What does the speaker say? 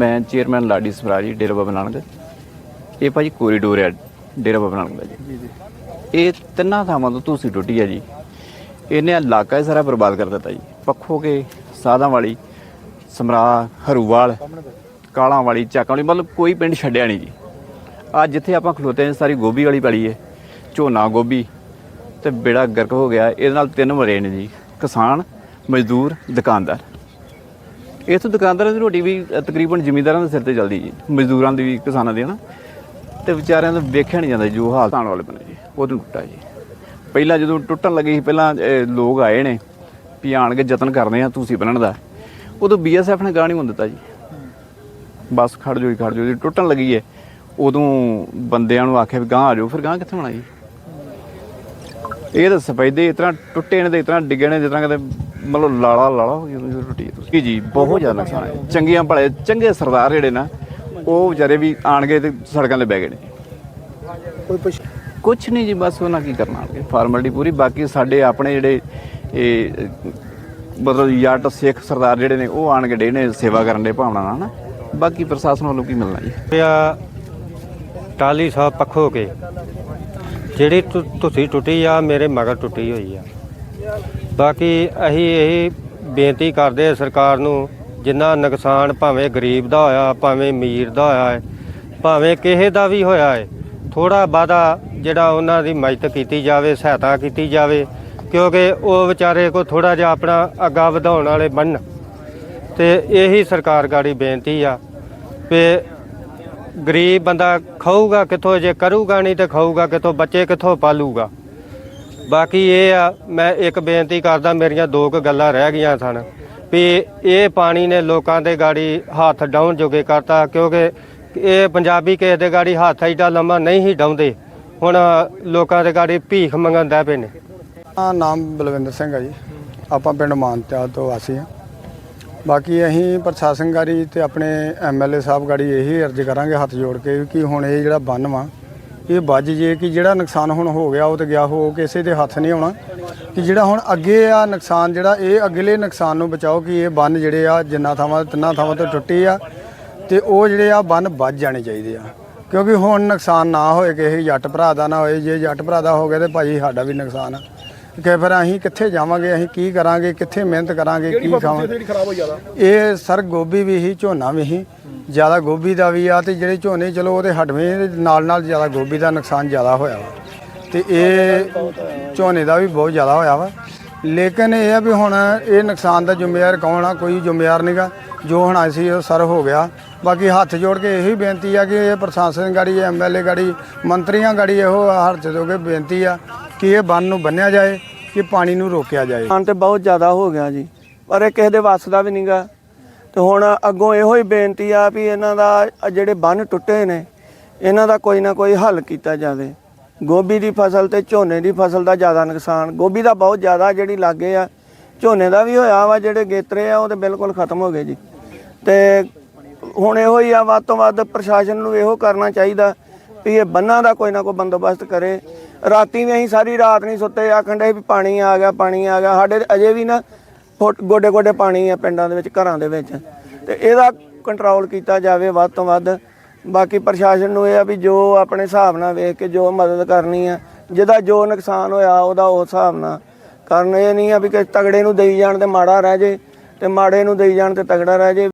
ਮੈਂ ਚੇਅਰਮੈਨ ਲਾਡੀ ਸਵਰਾਜੀ ਡੇਰਾ ਬਾਬਾ ਨਾਨਕ। ਇਹ ਭਾਜੀ ਕੋਰੀਡੋਰ ਹੈ ਡੇਰਾ ਬਾਬਾ ਨਾਨਕ ਦਾ ਜੀ। ਇਹ ਤਿੰਨਾਂ ਥਾਵਾਂ ਤੋਂ ਤੁਸੀਂ ਟੁੱਟੀ ਹੈ ਜੀ। ਇਹਨੇ ਇਲਾਕਾ ਹੀ ਸਾਰਾ ਬਰਬਾਦ ਕਰ ਦਿੱਤਾ ਜੀ। ਪੱਖੋ ਕੇ ਸਾਧਾਂ ਵਾਲੀ ਸਮਰਾ ਹਰੂਵਾਲ ਕਾਲਾਂ ਵਾਲੀ ਚਾਕਾਂ ਵਾਲੀ ਮਤਲਬ ਕੋਈ ਪਿੰਡ ਛੱਡਿਆ ਨਹੀਂ ਜੀ। ਅੱਜ ਜਿੱਥੇ ਆਪਾਂ ਖਲੋਤੇ ਹਾਂ ਸਾਰੀ ਗੋਭੀ ਵਾਲੀ ਪੈਲੀ ਹੈ। ਝੋਨਾ ਗੋਭੀ ਤੇ ਬੇੜਾ ਗਰਕ ਹੋ ਗਿਆ। ਇਹਦੇ ਨਾਲ ਤਿੰਨ ਮਰੇ ਨੇ ਜੀ। ਕਿਸਾਨ ਮਜ਼ਦੂਰ ਦੁਕਾਨਦਾਰ। ਇਥੋਂ ਦੁਕਾਨਦਾਰਾਂ ਦੀ ਰੋਟੀ ਵੀ ਤਕਰੀਬਨ ਜ਼ਿਮੀਂਦਾਰਾਂ ਦੇ ਸਿਰ ਤੇ ਚੱਲਦੀ ਜੀ। ਮਜ਼ਦੂਰਾਂ ਦੀ ਵੀ, ਕਿਸਾਨਾਂ ਦੀ ਨਾ ਤੇ ਵਿਚਾਰਿਆਂ ਦਾ ਵੇਖਿਆ ਨਹੀਂ ਜਾਂਦਾ ਜੋ ਹਾਲਤ ਆਉਣ ਵਾਲੇ ਬਣੇ ਜੀ। ਉਦੋਂ ਟੁੱਟਾ ਜੀ। ਪਹਿਲਾਂ ਜਦੋਂ ਟੁੱਟਣ ਲੱਗੀ ਸੀ, ਪਹਿਲਾਂ ਲੋਕ ਆਏ ਨੇ ਵੀ ਆਣ ਕੇ ਯਤਨ ਕਰਦੇ ਆ ਤੁਸੀਂ ਬਣਨ ਦਾ। ਉਦੋਂ ਬੀਐਸਐਫ ਨੇ ਗਾਹ ਨਹੀਂ ਹੋਣ ਦਿੱਤਾ ਜੀ। ਬਸ ਖੜ ਜੋ ਜੀ, ਖੜ ਜੋ ਜੀ। ਟੁੱਟਣ ਲੱਗੀ ਹੈ ਉਦੋਂ ਬੰਦਿਆਂ ਨੂੰ ਆਖਿਆ ਵੀ ਗਾਂ ਆ ਜਾਓ, ਫਿਰ ਗਾਂ ਕਿੱਥੇ ਹੋਣਾ ਜੀ? ਇਹ ਤਾਂ ਸਫੈਦੇ, ਇਸ ਤਰ੍ਹਾਂ ਟੁੱਟੇ ਨੇ ਤੇ ਇਸ ਤਰ੍ਹਾਂ ਡਿੱਗੇ ਨੇ, ਜਿਸ ਤਰ੍ਹਾਂ ਕਦੇ ਮਤਲਬ ਲਾਲਾ ਲਾਲਾ ਹੋ ਗਿਆ ਜਦੋਂ ਟੁੱਟੀ ਹੈ ਤੁਸੀਂ। ਜੀ ਬਹੁਤ ਜ਼ਿਆਦਾ ਨੁਕਸਾਨ ਹੈ। ਚੰਗੀਆਂ ਭਲੇ, ਚੰਗੇ ਸਰਦਾਰ ਜਿਹੜੇ ਨਾ, ਉਹ ਵਿਚਾਰੇ ਵੀ ਆਣ ਗਏ ਤੇ ਸੜਕਾਂ 'ਤੇ ਬਹਿ ਗਏ ਨੇ। ਕੋਈ ਪੁੱਛ ਕੁਛ ਨਹੀਂ ਜੀ, ਬਸ ਉਹਨਾਂ ਕੀ ਕਰਨਾ ਆਣਗੇ ਫਾਰਮੈਲਿਟੀ ਪੂਰੀ, ਬਾਕੀ ਸਾਡੇ ਆਪਣੇ ਜਿਹੜੇ, ਇਹ, ਮਤਲਬ ਜੱਟ ਸਿੱਖ ਸਰਦਾਰ ਜਿਹੜੇ ਨੇ, ਉਹ ਆਣ ਕੇ ਡੇ ਨੇ ਸੇਵਾ ਕਰਨ ਦੇ ਭਾਵਨਾ ਨਾਲ ਨਾ। ਬਾਕੀ ਪ੍ਰਸ਼ਾਸਨ ਵੱਲੋਂ ਕੀ ਮਿਲਣਾ ਜੀ? ਆ ਟਾਲੀ ਸਾਹਿਬ ਪੱਖੋ ਕੇ, ਜਿਹੜੀ ਤੁ- ਤੁਸੀਂ ਟੁੱਟੀ ਆ, ਮੇਰੇ ਮਗਰ ਟੁੱਟੀ ਹੋਈ ਆ। ਬਾਕੀ ਅਸੀਂ ਇਹ ਬੇਨਤੀ ਕਰਦੇ ਆ ਸਰਕਾਰ ਨੂੰ, ਜਿੰਨਾ ਨੁਕਸਾਨ ਭਾਵੇਂ ਗਰੀਬ ਦਾ ਹੋਇਆ, ਭਾਵੇਂ ਅਮੀਰ ਦਾ ਹੋਇਆ ਹੈ, ਭਾਵੇਂ ਕਿਸੇ ਦਾ ਵੀ ਹੋਇਆ ਹੈ ਥੋੜਾ ਬਾਦਾ ਜਿਹੜਾ ਉਹਨਾਂ ਦੀ ਮਦਦ ਕੀਤੀ ਜਾਵੇ, ਸਹਾਇਤਾ ਕੀਤੀ ਜਾਵੇ, ਕਿਉਂਕਿ ਉਹ ਵਿਚਾਰੇ ਕੋ ਥੋੜਾ ਜਿਹਾ ਆਪਣਾ ਅੱਗਾ ਵਧਾਉਣ ਵਾਲੇ ਬਣਨ। ਤੇ ਇਹੀ ਸਰਕਾਰ ਗਾੜੀ ਬੇਨਤੀ ਆ ਵੀ ਗਰੀਬ ਬੰਦਾ ਖਾਊਗਾ ਕਿੱਥੋਂ, ਜੇ ਕਰੂਗਾ ਨਹੀਂ ਤੇ ਖਾਊਗਾ ਕਿੱਥੋਂ, ਬੱਚੇ ਕਿੱਥੋਂ ਪਾਲੂਗਾ। ਬਾਕੀ ਇਹ ਆ, ਮੈਂ ਇੱਕ ਬੇਨਤੀ ਕਰਦਾ, ਮੇਰੀਆਂ ਦੋ ਕੁ ਗੱਲਾਂ ਰਹਿ ਗਈਆਂ ਸਨ ਵੀ ਇਹ ਪਾਣੀ ਨੇ ਲੋਕਾਂ ਦੇ ਗਾੜੀ ਹੱਥ ਡਾਉਣ ਜੋਗੇ ਕਰਤਾ, ਕਿਉਂਕਿ ਇਹ ਪੰਜਾਬੀ ਕਿਸੇ ਦੇ ਗਾੜੀ ਹੱਥ ਐਡਾ ਲੰਮਾ ਨਹੀਂ ਹੀ ਡਾਉਂਦੇ। ਹੁਣ ਲੋਕਾਂ ਦੇ ਗਾੜੀ ਭੀਖ ਮੰਗਣ ਪਏ ਨੇ। ਆ ਨਾਮ ਬਲਵਿੰਦਰ ਸਿੰਘ ਹੈ ਜੀ। ਆਪਾਂ ਪਿੰਡ ਮਾਨਤਿਆ ਤੋਂ ਵਾਸੀ ਹਾਂ। ਬਾਕੀ ਅਸੀਂ ਪ੍ਰਸ਼ਾਸਨ ਗਾੜੀ ਤੇ ਆਪਣੇ ਐਮਐਲਏ ਸਾਹਿਬ ਗਾੜੀ ਇਹੀ ਅਰਜ਼ ਕਰਾਂਗੇ ਹੱਥ ਜੋੜ ਕੇ ਕਿ ਹੁਣ ਇਹ ਜਿਹੜਾ ਬੰਨ ਵਾ ਇਹ ਵੱਜ ਜੇ ਕਿ ਜਿਹੜਾ ਨੁਕਸਾਨ ਹੁਣ ਹੋ ਗਿਆ ਉਹ ਤੇ ਗਿਆ ਹੋ ਕਿਸੇ ਦੇ ਹੱਥ ਨਹੀਂ ਆਉਣਾ। ਕਿ ਜਿਹੜਾ ਹੁਣ ਅੱਗੇ ਆ ਨੁਕਸਾਨ, ਜਿਹੜਾ ਇਹ ਅਗਲੇ ਨੁਕਸਾਨ ਨੂੰ ਬਚਾਓ ਕਿ ਇਹ ਬੰਨ ਜਿਹੜੇ ਆ ਜਿੰਨਾ ਥਾਵਾਂ, ਤਿੰਨਾਂ ਥਾਵਾਂ ਤੋਂ ਟੁੱਟੇ ਆ ਤੇ ਉਹ ਜਿਹੜੇ ਆ ਬੰਨ ਵੱਜ ਜਾਣੇ ਚਾਹੀਦੇ ਆ। ਕਿਉਂਕਿ ਹੁਣ ਨੁਕਸਾਨ ਨਾ ਹੋਏ, ਕਿਸੇ ਜੱਟ ਭਰਾ ਦਾ ਨਾ ਹੋਏ, ਜੇ ਜੱਟ ਭਰਾ ਦਾ ਹੋ ਗਿਆ ਤੇ ਭਾਜੀ ਸਾਡਾ ਵੀ ਨੁਕਸਾਨ ਆ। ਕਿ ਫਿਰ ਅਸੀਂ ਕਿੱਥੇ ਜਾਵਾਂਗੇ ਅਸੀਂ ਕੀ ਕਰਾਂਗੇ ਕਿੱਥੇ ਮਿਹਨਤ ਕਰਾਂਗੇ ਕੀ ਖਾਵਾਂਗੇ। ਖਰਾਬ ਹੋ ਜ਼ਿਆਦਾ? ਇਹ ਸਰ ਗੋਭੀ ਵੀ ਹੀ ਝੋਨਾ ਵੀ ਹੀ ਜ਼ਿਆਦਾ ਗੋਭੀ ਦਾ ਵੀ ਆ ਤੇ ਜਿਹੜੇ ਝੋਨੇ ਚਲੋ ਉਹਦੇ ਹਟਵੇਂ ਦੇ ਨਾਲ ਨਾਲ ਜ਼ਿਆਦਾ ਗੋਭੀ ਦਾ ਨੁਕਸਾਨ ਜ਼ਿਆਦਾ ਹੋਇਆ ਵਾ। ਤੇ ਇਹ ਝੋਨੇ ਦਾ ਵੀ ਬਹੁਤ ਜ਼ਿਆਦਾ ਹੋਇਆ ਵਾ। ਲੇਕਿਨ ਇਹ ਆ ਵੀ ਹੁਣ ਇਹ ਨੁਕਸਾਨ ਦਾ ਜ਼ਿੰਮੇਵਾਰ ਕੌਣ ਆ ਕੋਈ ਜ਼ਿੰਮੇਵਾਰ ਨਹੀਂਗਾ ਜੋ ਹੁਣ ਸੀ ਉਹ ਸਰ ਹੋ ਗਿਆ। ਬਾਕੀ ਹੱਥ ਜੋੜ ਕੇ ਇਹੀ ਬੇਨਤੀ ਆ ਕਿ ਇਹ ਪ੍ਰਸ਼ਾਸਨ ਗਾੜੀ ਐਮਐਲਏ ਗਾੜੀ ਮੰਤਰੀਆਂ ਗਾੜੀ ਇਹੋ ਜੋੜ ਕੇ ਬੇਨਤੀ ਆ ਕਿ ਇਹ ਬੰਨ ਨੂੰ ਬੰਨਿਆ ਜਾਏ, ਕਿ ਪਾਣੀ ਨੂੰ ਰੋਕਿਆ ਜਾਏ। ਨੁਕਸਾਨ ਤੇ ਬਹੁਤ ਜ਼ਿਆਦਾ ਹੋ ਗਿਆ ਜੀ, ਪਰ ਇਹ ਕਿਸੇ ਦੇ ਵੱਸ ਦਾ ਵੀ ਨਹੀਂਗਾ ਤੇ ਹੁਣ ਅੱਗੋਂ ਇਹੋ ਹੀ ਬੇਨਤੀ ਆ ਵੀ ਇਹਨਾਂ ਦਾ ਜਿਹੜੇ ਬੰਨ ਟੁੱਟੇ ਨੇ, ਇਹਨਾਂ ਦਾ ਕੋਈ ਨਾ ਕੋਈ ਹੱਲ ਕੀਤਾ ਜਾਵੇ। ਗੋਭੀ ਦੀ ਫਸਲ ਤੇ ਝੋਨੇ ਦੀ ਫਸਲ ਦਾ ਜ਼ਿਆਦਾ ਨੁਕਸਾਨ, ਗੋਭੀ ਦਾ ਬਹੁਤ ਜ਼ਿਆਦਾ ਜਿਹੜੀ ਲਾਗੇ ਆ, ਝੋਨੇ ਦਾ ਵੀ ਹੋਇਆ ਵਾ, ਜਿਹੜੇ ਗੇਤਰੇ ਆ, ਉਹ ਤੇ ਬਿਲਕੁਲ ਖਤਮ ਹੋ ਗਏ ਜੀ। ਤੇ ਹੁਣ ਇਹੋ ਹੀ ਆ, ਵੱਧ ਤੋਂ ਵੱਧ ਪ੍ਰਸ਼ਾਸਨ ਨੂੰ ਇਹੋ ਕਰਨਾ ਚਾਹੀਦਾ ਵੀ ਇਹ ਬੰਨਾਂ ਦਾ ਕੋਈ ਨਾ ਕੋਈ ਬੰਦੋਬਸਤ ਕਰੇ। ਰਾਤੀ ਵੀ ਅਸੀਂ ਸਾਰੀ ਰਾਤ ਨਹੀਂ ਸੁੱਤੇ, ਆਖਣ ਦੇ ਵੀ ਪਾਣੀ ਆ ਗਿਆ, ਪਾਣੀ ਆ ਗਿਆ। ਸਾਡੇ ਅਜੇ ਵੀ ਨਾ ਫੁੱਟ ਗੋਡੇ ਗੋਡੇ ਪਾਣੀ ਆ ਪਿੰਡਾਂ ਦੇ ਵਿੱਚ, ਘਰਾਂ ਦੇ ਵਿੱਚ। ਤੇ ਇਹਦਾ ਕੰਟਰੋਲ ਕੀਤਾ ਜਾਵੇ ਵੱਧ ਤੋਂ ਵੱਧ। ਬਾਕੀ ਪ੍ਰਸ਼ਾਸਨ ਨੂੰ ਇਹ ਆ ਵੀ ਜੋ ਆਪਣੇ ਹਿਸਾਬ ਨਾਲ ਵੇਖ ਕੇ ਜੋ ਮਦਦ ਕਰਨੀ ਆ, ਜਿਹਦਾ ਜੋ ਨੁਕਸਾਨ ਹੋਇਆ ਉਹਦਾ ਉਸ ਹਿਸਾਬ ਨਾਲ। ਕਰਨ ਇਹ ਨਹੀਂ ਆ ਵੀ ਕਿ ਤਗੜੇ ਨੂੰ ਦੇਈ ਜਾਣ ਤੇ ਮਾੜਾ ਰਹਿ ਜੇ, ਤੇ ਮਾੜੇ ਨੂੰ ਦੇਈ ਜਾਣ ਤੇ ਤਗੜਾ ਰਹਿ ਜੇ।